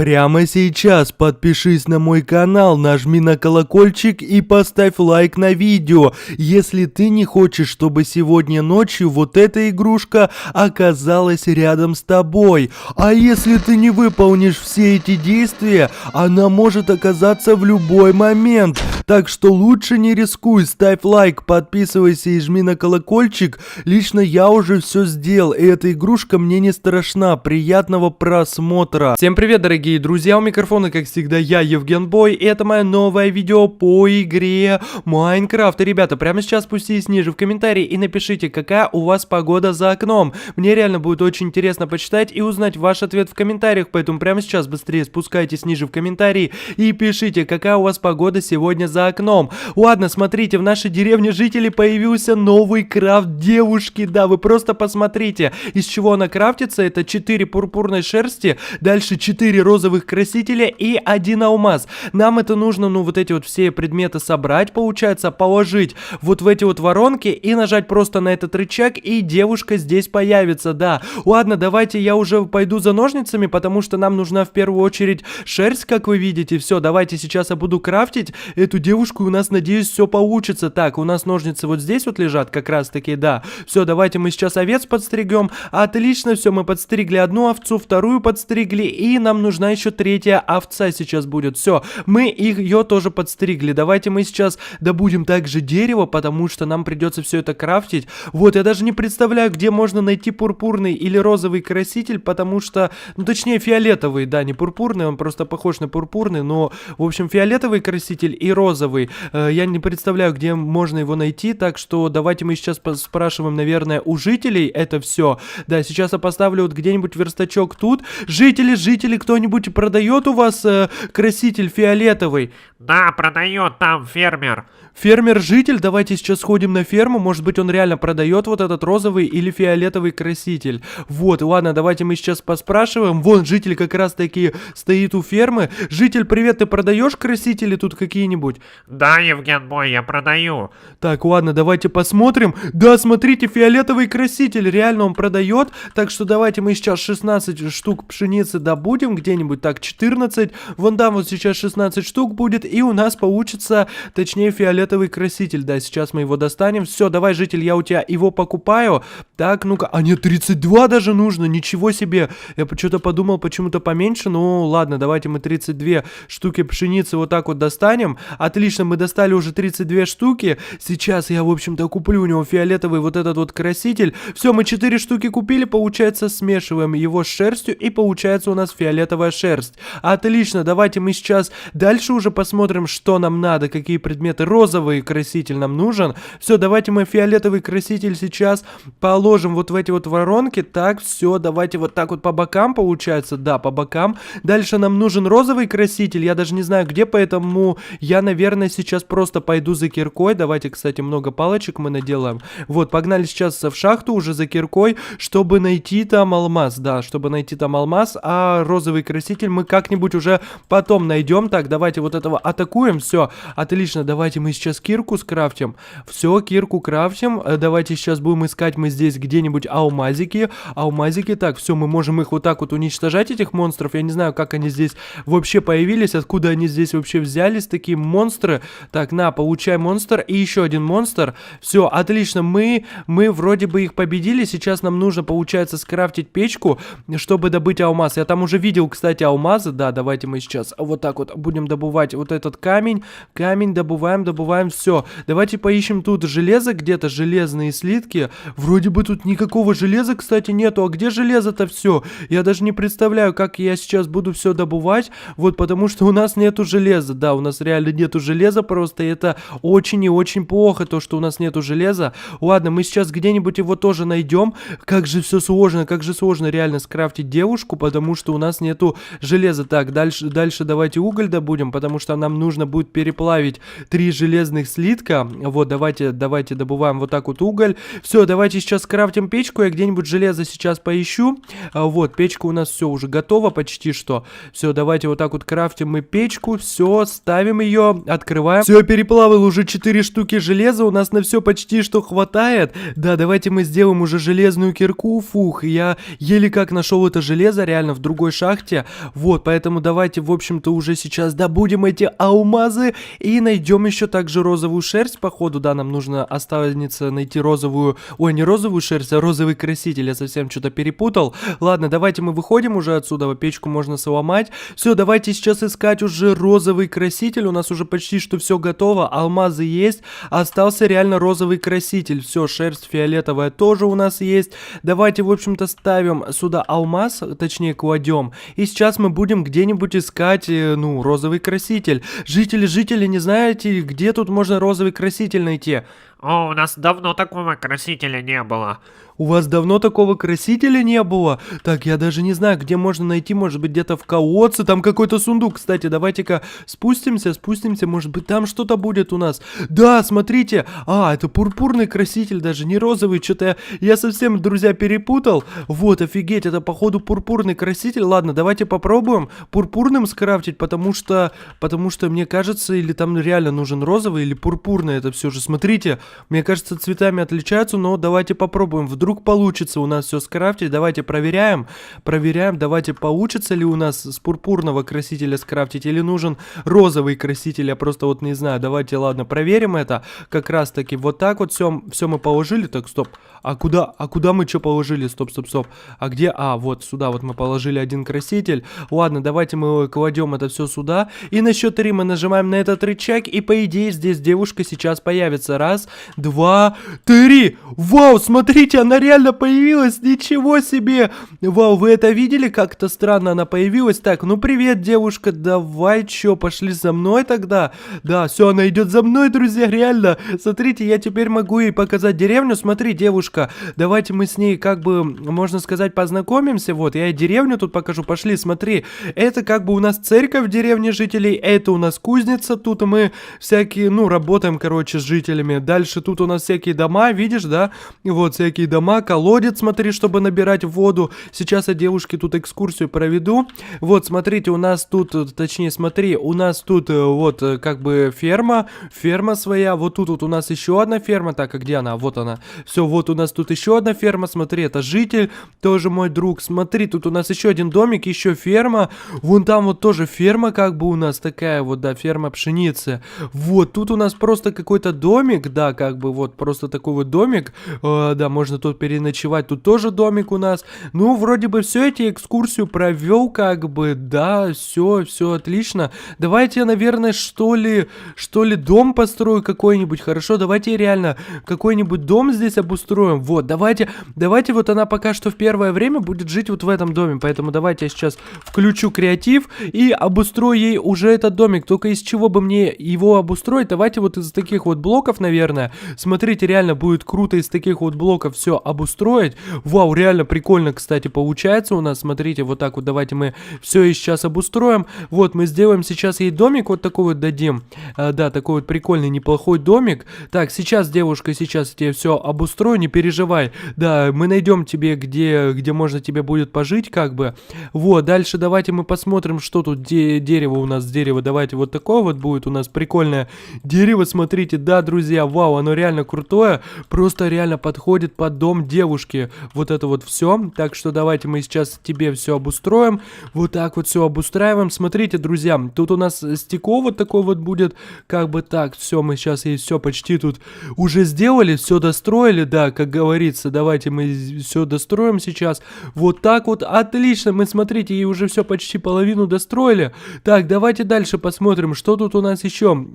Прямо сейчас подпишись на мой канал, нажми на колокольчик и поставь лайк на видео, если ты не хочешь, чтобы сегодня ночью вот эта игрушка оказалась рядом с тобой. А если ты не выполнишь все эти действия, она может оказаться в любой момент. Так что лучше не рискуй, ставь лайк, подписывайся и жми на колокольчик. Лично я уже все сделал, и эта игрушка мне не страшна. Приятного просмотра. Всем привет, дорогие дорогие друзья, у микрофона, как всегда, я, Евген Бой, и это мое новое видео по игре Майнкрафт. И, ребята, прямо сейчас спуститесь ниже в комментарии и напишите, какая у вас погода за окном. Мне реально будет очень интересно почитать и узнать ваш ответ в комментариях, поэтому прямо сейчас быстрее спускайтесь ниже в комментарии и пишите, какая у вас погода сегодня за окном. Ладно, смотрите, в нашей деревне жителей появился новый крафт девушки, да, вы просто посмотрите, из чего она крафтится, это 4 пурпурной шерсти, дальше 4 розовые розовых красителя и один алмаз. Нам это нужно, ну, вот эти вот все предметы собрать, получается, положить вот в эти вот воронки и нажать просто на этот рычаг, и девушка здесь появится, да. Ладно, давайте я уже пойду за ножницами, потому что нам нужна в первую очередь шерсть, как вы видите. Все, давайте сейчас я буду крафтить эту девушку, и у нас, надеюсь, все получится. Так, у нас ножницы вот здесь вот лежат, как раз таки, да. Все, давайте мы сейчас овец подстригем. Отлично, все, мы подстригли одну овцу, вторую подстригли, и нам нужна еще третья овца сейчас будет. Все, мы их, ее тоже подстригли. Давайте мы сейчас добудем также дерево, потому что нам придется все это крафтить. Вот, я даже не представляю, где можно найти пурпурный или розовый краситель, потому что, ну точнее фиолетовый, да, не пурпурный, он просто похож на пурпурный, но, в общем, фиолетовый краситель и розовый. Э, я не представляю, где можно его найти, так что давайте мы сейчас спрашиваем, наверное, у жителей это все. Да, сейчас я поставлю вот где-нибудь верстачок тут. Жители, жители, кто-нибудь кто-нибудь продает у вас э, краситель фиолетовый? Да, продает там фермер. Фермер-житель, давайте сейчас сходим на ферму, может быть он реально продает вот этот розовый или фиолетовый краситель. Вот, ладно, давайте мы сейчас поспрашиваем. Вон, житель как раз таки стоит у фермы. Житель, привет, ты продаешь красители тут какие-нибудь? Да, Евген Бой, я продаю. Так, ладно, давайте посмотрим. Да, смотрите, фиолетовый краситель, реально он продает. Так что давайте мы сейчас 16 штук пшеницы добудем, где-нибудь так 14. Вон там вот сейчас 16 штук будет, и у нас получится, точнее, фиолетовый краситель, да, сейчас мы его достанем. Все, давай, житель, я у тебя его покупаю. Так, ну-ка, а нет, 32 даже нужно, ничего себе. Я что-то подумал, почему-то поменьше, ну ладно, давайте мы 32 штуки пшеницы вот так вот достанем. Отлично, мы достали уже 32 штуки. Сейчас я, в общем-то, куплю у него фиолетовый вот этот вот краситель. Все, мы 4 штуки купили, получается, смешиваем его с шерстью, и получается у нас фиолетовая шерсть. Отлично, давайте мы сейчас дальше уже посмотрим, что нам надо, какие предметы. Розовый краситель нам нужен. Все, давайте мы фиолетовый краситель сейчас положим вот в эти вот воронки. Так, все, давайте вот так вот по бокам получается. Да, по бокам. Дальше нам нужен розовый краситель. Я даже не знаю где, поэтому я, наверное, сейчас просто пойду за киркой. Давайте, кстати, много палочек мы наделаем. Вот, погнали сейчас в шахту уже за киркой, чтобы найти там алмаз. Да, чтобы найти там алмаз. А розовый краситель мы как-нибудь уже потом найдем. Так, давайте вот этого атакуем. Все, отлично, давайте мы сейчас кирку скрафтим. Все, кирку крафтим. Э, давайте сейчас будем искать мы здесь где-нибудь алмазики. Алмазики. Так, все, мы можем их вот так вот уничтожать, этих монстров. Я не знаю, как они здесь вообще появились, откуда они здесь вообще взялись, такие монстры. Так, на, получай монстр. И еще один монстр. Все, отлично. Мы, мы вроде бы их победили. Сейчас нам нужно, получается, скрафтить печку, чтобы добыть алмаз. Я там уже видел, кстати, алмазы. Да, давайте мы сейчас вот так вот будем добывать вот этот камень. Камень добываем добываем все. Давайте поищем тут железо где-то, железные слитки. Вроде бы тут никакого железа, кстати, нету. А где железо-то все? Я даже не представляю, как я сейчас буду все добывать. Вот, потому что у нас нету железа. Да, у нас реально нету железа просто. это очень и очень плохо, то, что у нас нету железа. Ладно, мы сейчас где-нибудь его тоже найдем. Как же все сложно, как же сложно реально скрафтить девушку, потому что у нас нету железа. Так, дальше, дальше давайте уголь добудем, потому что нам нужно будет переплавить три железных слитка. Вот, давайте, давайте добываем вот так вот уголь. Все, давайте сейчас крафтим печку. Я где-нибудь железо сейчас поищу. А, вот, печка у нас все уже готова почти что. Все, давайте вот так вот крафтим мы печку. Все, ставим ее. открываем. Все, переплавил уже 4 штуки железа, у нас на все почти что хватает. Да, давайте мы сделаем уже железную кирку, фух, я еле как нашел это железо, реально, в другой шахте. Вот, поэтому давайте, в общем-то, уже сейчас добудем эти алмазы и найдем еще также розовую шерсть, походу, да, нам нужно останется найти розовую, ой, не розовую шерсть, а розовый краситель, я совсем что-то перепутал. Ладно, давайте мы выходим уже отсюда, печку можно сломать. Все, давайте сейчас искать уже розовый краситель, у нас уже почти что все готово, алмазы есть, остался реально розовый краситель. Все, шерсть фиолетовая тоже у нас есть. Давайте, в общем-то, ставим сюда алмаз, точнее, кладем. И сейчас мы будем где-нибудь искать, э, ну, розовый краситель. Жители, жители, не знаете, где тут можно розовый краситель найти? О, у нас давно такого красителя не было. У вас давно такого красителя не было? Так, я даже не знаю, где можно найти, может быть, где-то в колодце, там какой-то сундук. Кстати, давайте-ка спустимся, спустимся, может быть, там что-то будет у нас. Да, смотрите, а, это пурпурный краситель, даже не розовый, что-то я, я совсем, друзья, перепутал. Вот, офигеть, это, походу, пурпурный краситель. Ладно, давайте попробуем пурпурным скрафтить, потому что, потому что, мне кажется, или там реально нужен розовый, или пурпурный, это все же, смотрите, мне кажется, цветами отличаются, но давайте попробуем, вдруг получится у нас все скрафтить. Давайте проверяем. Проверяем, давайте получится ли у нас с пурпурного красителя скрафтить или нужен розовый краситель. Я просто вот не знаю. Давайте, ладно, проверим это. Как раз таки вот так вот все, все мы положили. Так, стоп. А куда, а куда мы что положили? Стоп, стоп, стоп. А где? А, вот сюда вот мы положили один краситель. Ладно, давайте мы кладем это все сюда. И на счет три мы нажимаем на этот рычаг. И по идее здесь девушка сейчас появится. Раз, два, три. Вау, смотрите, она реально появилась, ничего себе! Вау, вы это видели? Как-то странно она появилась. Так, ну привет, девушка, давай, чё, пошли за мной тогда? Да, все, она идет за мной, друзья, реально. Смотрите, я теперь могу ей показать деревню. Смотри, девушка, давайте мы с ней, как бы, можно сказать, познакомимся. Вот, я деревню тут покажу, пошли, смотри. Это как бы у нас церковь в деревне жителей, это у нас кузница, тут мы всякие, ну, работаем, короче, с жителями. Дальше тут у нас всякие дома, видишь, да? Вот, всякие дома дома, колодец, смотри, чтобы набирать воду. Сейчас я девушке тут экскурсию проведу. Вот, смотрите, у нас тут, точнее, смотри, у нас тут э, вот э, как бы ферма, ферма своя. Вот тут вот у нас еще одна ферма. Так, а где она? Вот она. Все, вот у нас тут еще одна ферма. Смотри, это житель, тоже мой друг. Смотри, тут у нас еще один домик, еще ферма. Вон там вот тоже ферма как бы у нас такая вот, да, ферма пшеницы. Вот, тут у нас просто какой-то домик, да, как бы вот просто такой вот домик. Э, да, можно тут переночевать, тут тоже домик у нас. Ну, вроде бы все эти экскурсию провел, как бы, да, все, все отлично. Давайте наверное, что ли, что ли, дом построю какой-нибудь, хорошо? Давайте реально какой-нибудь дом здесь обустроим. Вот, давайте, давайте вот она пока что в первое время будет жить вот в этом доме, поэтому давайте я сейчас включу креатив и обустрою ей уже этот домик. Только из чего бы мне его обустроить? Давайте вот из таких вот блоков, наверное. Смотрите, реально будет круто из таких вот блоков все обустроить. Вау, реально прикольно, кстати, получается у нас. Смотрите, вот так вот давайте мы все и сейчас обустроим. Вот, мы сделаем сейчас ей домик вот такой вот дадим. А, да, такой вот прикольный, неплохой домик. Так, сейчас, девушка, сейчас тебе все обустрою, не переживай. Да, мы найдем тебе, где, где можно тебе будет пожить, как бы. Вот, дальше давайте мы посмотрим, что тут де дерево у нас, дерево. Давайте вот такое вот будет у нас прикольное дерево, смотрите. Да, друзья, вау, оно реально крутое. Просто реально подходит под дом девушки. Вот это вот все. Так что давайте мы сейчас тебе все обустроим. Вот так вот все обустраиваем. Смотрите, друзья, тут у нас стекло вот такое вот будет. Как бы так, все, мы сейчас и все почти тут уже сделали, все достроили, да, как говорится. Давайте мы все достроим сейчас. Вот так вот, отлично. Мы, смотрите, и уже все почти половину достроили. Так, давайте дальше посмотрим, что тут у нас еще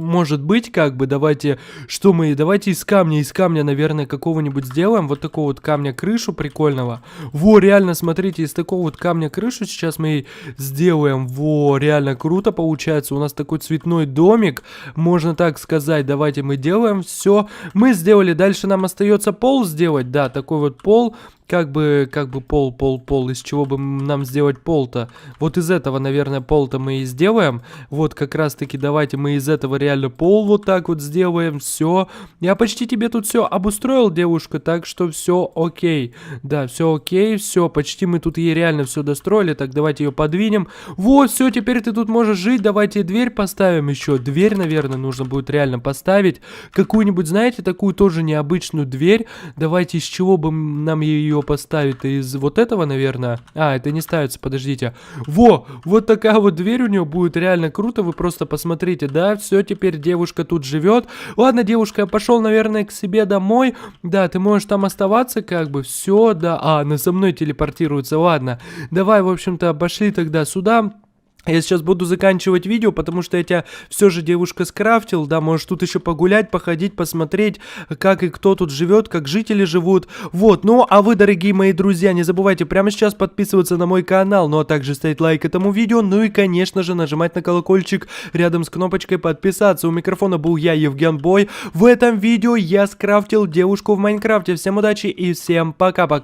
может быть, как бы, давайте, что мы, давайте из камня, из камня, наверное, какого-нибудь сделаем, вот такого вот камня крышу прикольного. Во, реально, смотрите, из такого вот камня крышу сейчас мы сделаем, во, реально круто получается, у нас такой цветной домик, можно так сказать, давайте мы делаем все, мы сделали, дальше нам остается пол сделать, да, такой вот пол, как бы, как бы пол, пол, пол, из чего бы нам сделать пол-то? Вот из этого, наверное, пол-то мы и сделаем. Вот как раз-таки давайте мы из этого реально пол вот так вот сделаем. Все. Я почти тебе тут все обустроил, девушка, так что все окей. Да, все окей, все, почти мы тут ей реально все достроили. Так, давайте ее подвинем. Вот, все, теперь ты тут можешь жить. Давайте дверь поставим еще. Дверь, наверное, нужно будет реально поставить. Какую-нибудь, знаете, такую тоже необычную дверь. Давайте из чего бы нам ее поставить? Из вот этого, наверное. А, это не ставится, подождите. Во, вот такая вот дверь у нее будет реально круто. Вы просто посмотрите, да, все, теперь девушка тут живет. Ладно, девушка, я пошел, наверное, к себе домой. Да, ты можешь там оставаться, как бы, все, да. А, она со мной телепортируется, ладно. Давай, в общем-то, пошли тогда сюда. Я сейчас буду заканчивать видео, потому что я тебя все же девушка скрафтил, да, можешь тут еще погулять, походить, посмотреть, как и кто тут живет, как жители живут. Вот, ну а вы, дорогие мои друзья, не забывайте прямо сейчас подписываться на мой канал, ну а также ставить лайк этому видео, ну и, конечно же, нажимать на колокольчик рядом с кнопочкой подписаться. У микрофона был я, Евген Бой. В этом видео я скрафтил девушку в Майнкрафте. Всем удачи и всем пока-пока.